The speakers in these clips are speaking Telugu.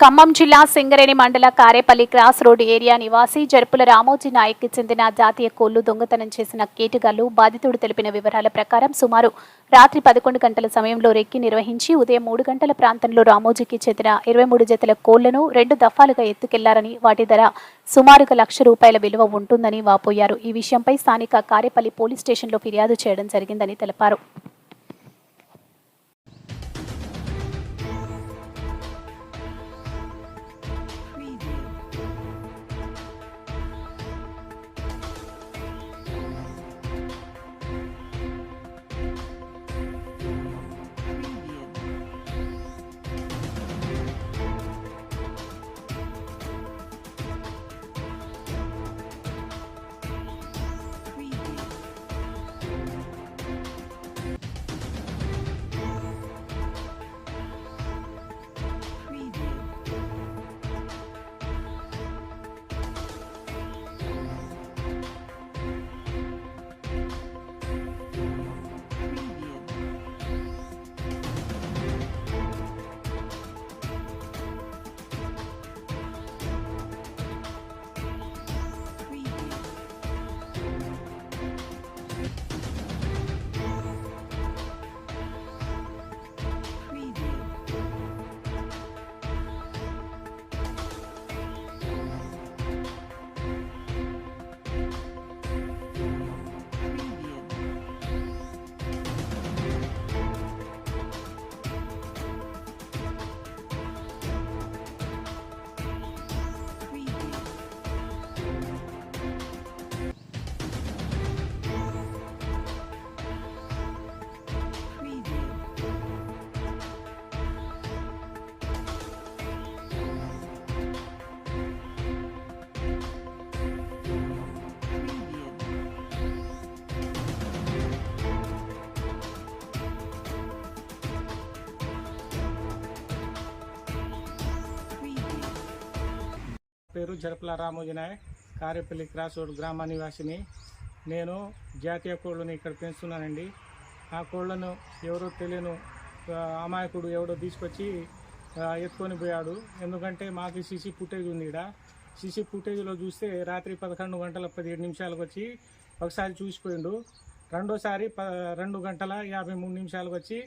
ఖమ్మం జిల్లా సింగరేణి మండల కారేపల్లి క్రాస్ రోడ్ ఏరియా నివాసి జరుపుల రామోజీ నాయక్కి చెందిన జాతీయ కోళ్ళు దొంగతనం చేసిన కేటుగాళ్ళు బాధితుడు తెలిపిన వివరాల ప్రకారం సుమారు రాత్రి పదకొండు గంటల సమయంలో రెక్కి నిర్వహించి ఉదయం మూడు గంటల ప్రాంతంలో రామోజీకి చెందిన ఇరవై మూడు జతల కోళ్ళను రెండు దఫాలుగా ఎత్తుకెళ్ళారని వాటి ధర సుమారుగా లక్ష రూపాయల విలువ ఉంటుందని వాపోయారు. ఈ విషయంపై స్థానిక కారేపల్లి పోలీస్ స్టేషన్లో ఫిర్యాదు చేయడం జరిగిందని తెలిపారు. పేరు జరపల రామోజీ నాయక్ కారేపల్లి క్రాస్ రోడ్ గ్రామ నివాసిని. నేను జాతీయ కోళ్ళను ఇక్కడ పెంచుతున్నానండి. ఆ కోళ్ళను ఎవరో తెలియను అమాయకుడు ఎవడో తీసుకొచ్చి ఎత్తుకొని పోయాడు. ఎందుకంటే మాకు సీసీ ఫుటేజ్ ఉంది ఇక్కడ సీసీ ఫుటేజ్లో చూస్తే రాత్రి పదకొండు గంటల పదిహేడు నిమిషాలకు వచ్చి ఒకసారి చూసిపోయిండు. రెండోసారి ప రెండు గంటల యాభై మూడు నిమిషాలకు వచ్చి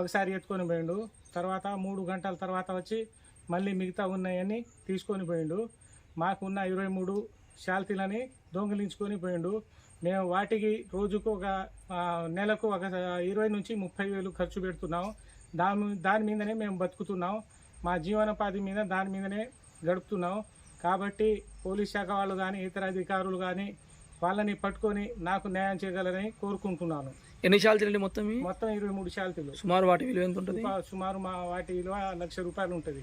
ఒకసారి ఎత్తుకొని పోయిండు. తర్వాత మూడు గంటల తర్వాత వచ్చి మళ్ళీ మిగతా ఉన్నాయని తీసుకొని పోయిండు. మాకున్న ఇరవై మూడు శాల్తీలని దొంగిలించుకొని పోయిండు. మేము వాటికి రోజుకు ఒక నెలకు ఒక ఇరవై నుంచి ముప్పై వేలు ఖర్చు పెడుతున్నాం. దాని దాని మీదనే మేము బతుకుతున్నాం. మా జీవనోపాధి మీద దాని మీదనే గడుపుతున్నాం. కాబట్టి పోలీస్ శాఖ వాళ్ళు కానీ ఇతర అధికారులు కానీ వాళ్ళని పట్టుకొని నాకు న్యాయం చేయగలరని కోరుకుంటున్నాను. ఎన్ని శాలరీలు మొత్తం? మొత్తం ఇరవై మూడు శాల్తీలు సుమారు వాటి విలువ ఎంత ఉంటుంది? సుమారు మా వాటి విలువ లక్ష రూపాయలు ఉంటుంది.